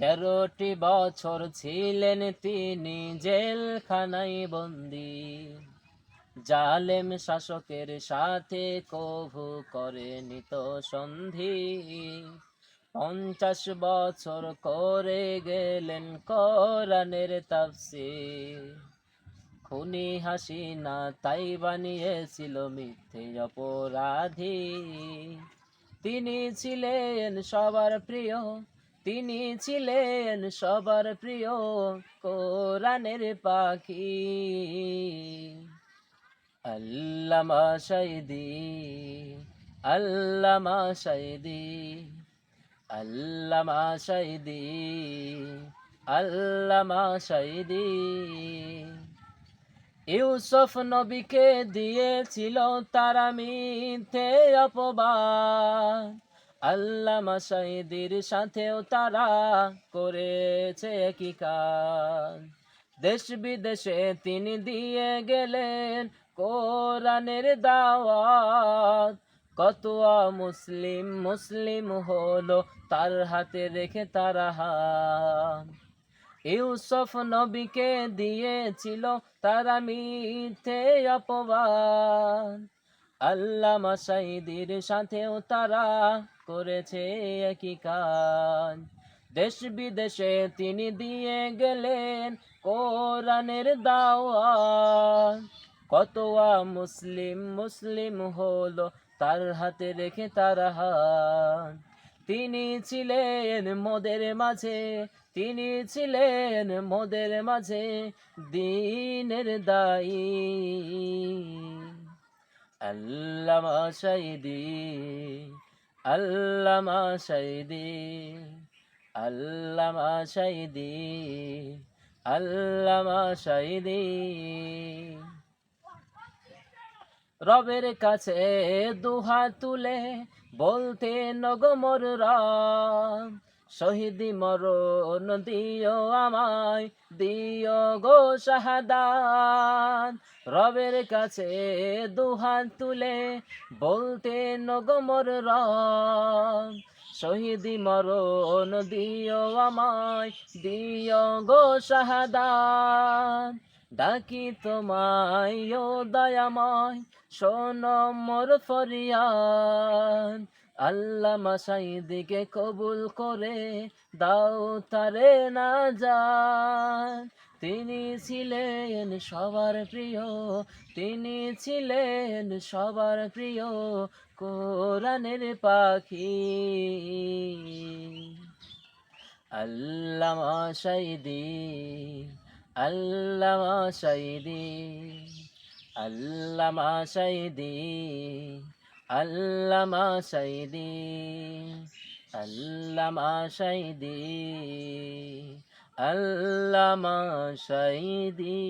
তেরোটি বছর ছিলেন তিনি জেলখানায় বন্দি। জালেম শাসকের সাথে কভু করেনি তো সন্ধি। পঞ্চাশ বছর করে গেলেন কোরআনের তাফসীর। খুনি হাসিনা তাই বানিয়েছিল মিথ্যে অপরাধী। তিনি ছিলেন সবার প্রিয় তিনি ছিলেন সবার প্রিয় কোরআনের পাখি। আল্লামা সাইদি আল্লামা সাইদি আল্লামা সাইদি আল্লামা সাইদি ইউসুফ নবীকে দিয়েছিল তারা মিথ্যে অপবাদ। আল্লামা সাইদির সাথেও তারা করেছে কি কাজ। দেশ বিদেশে তিনি দিয়ে গেলেন কোরআনের দাওয়াত। কত মুসলিম মুসলিম হলো তার হাতে রেখে তারা হাত। ইউসুফ নবীকে দিয়েছিল তারা মিথ্যে অপবাদ। আল্লামা সাইদির সাথেও তারা করেছে একই কাজ। দেশ বিদেশে তিনি দিয়ে গেলেন কোরআনের দাওয়াত। কতয়া মুসলিম মুসলিম হলো তার হাতে রেখে তারা হাত। তিনি ছিলেন মোদের মাঝে, তিনি ছিলেন মোদের মাঝে দিনের দায়ী। আল্লামা সাইদি আল্লামা সাইদি আল্লামা সাইদি আল্লামা সাইদি। রবের কাছে দুহাত তুলে বলতে নগমর রাম শহীদি মরণ দিও আমায় দিও গো শাহাদান রবের কাছে দুহাত তুলে বলতে নগমর রাম শহীদি মরণ দিও আমায় দিও গো শাহাদান ডাকি তোমায়, ও দয়াময়, শোনো মোর ফরিয়াদ। আল্লাহ মাসাইদিকে কবুল করে দাও তারে না যান তিনি ছিলেন সবার প্রিয়, তিনি ছিলেন সবার প্রিয় কোরআনের পাখি। আল্লামা সাইদি আল্লামা সাইদি আল্লাহ সাইদি আল্লামা সাইদি আল্লামা সাইদি আল্লামা সাইদি।